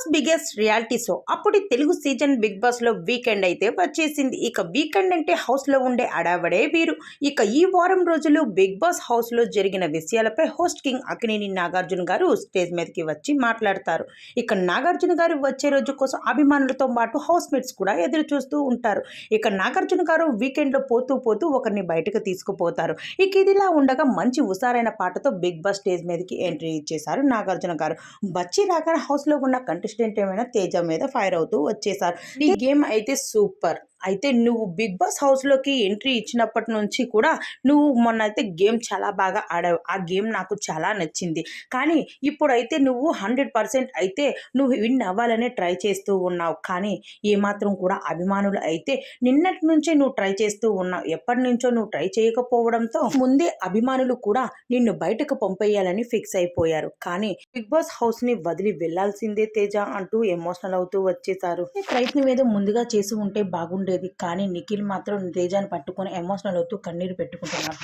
Boss biggest reality show అప్పుడు Telugu season big బాస్లో weekend అయితే వచ్చేసింది. ఇక వీకెండ్ అంటే హౌస్లో ఉండే అడావడే వీరు. ఇక ఈ వారం రోజులు బిగ్ బాస్ హౌస్లో జరిగిన విషయాలపై హోస్ట్ కింగ్ అక్కినేని నాగార్జున గారు స్టేజ్ మీదకి వచ్చి మాట్లాడతారు. ఇక నాగార్జున గారు వచ్చే రోజు కోసం అభిమానులతో పాటు హౌస్ మేట్స్ కూడా ఎదురు చూస్తూ ఉంటారు. ఇక నాగార్జున గారు వీకెండ్లో పోతూ పోతూ ఒకరిని బయటకు తీసుకుపోతారు. ఇక ఇదిలా ఉండగా మంచి హుషారైన పాటతో బిగ్ బాస్ స్టేజ్ మీదకి ఎంట్రీ ఇచ్చేశారు నాగార్జున గారు. వచ్చి రాగానే హౌస్లో ఉన్న కంటెస్టెంట్ ఏమైనా తేజ మీద ఫైర్ అవుతూ వచ్చేసారు. ఈ గేమ్ అయితే సూపర్ అయితే నువ్వు బిగ్ బాస్ హౌస్లోకి ఎంట్రీ ఇచ్చినప్పటి నుంచి కూడా నువ్వు మొన్న అయితే గేమ్ చాలా బాగా ఆడావు. ఆ గేమ్ నాకు చాలా నచ్చింది. కానీ ఇప్పుడైతే నువ్వు హండ్రెడ్ పర్సెంట్ అయితే నువ్వు విన్ అవ్వాలనే ట్రై చేస్తూ ఉన్నావు. కానీ ఏమాత్రం కూడా అభిమానులు అయితే నిన్నటి నుంచే నువ్వు ట్రై చేస్తూ ఉన్నావు. ఎప్పటి నుంచో నువ్వు ట్రై చేయకపోవడంతో ముందే అభిమానులు కూడా నిన్ను బయటకు పంపేయాలని ఫిక్స్ అయిపోయారు. కానీ బిగ్ బాస్ హౌస్ని వదిలి వెళ్ళాల్సిందే తేజ అంటూ ఎమోషనల్ అవుతూ వచ్చేసారు. ప్రయత్నం ఏదో ముందుగా చేసి ఉంటే బాగుండే ఉండేది. కానీ నిఖిల్ మాత్రం తేజాన్ని పట్టుకొని ఎమోషనల్ అవుతూ కన్నీరు పెట్టుకుంటున్నారు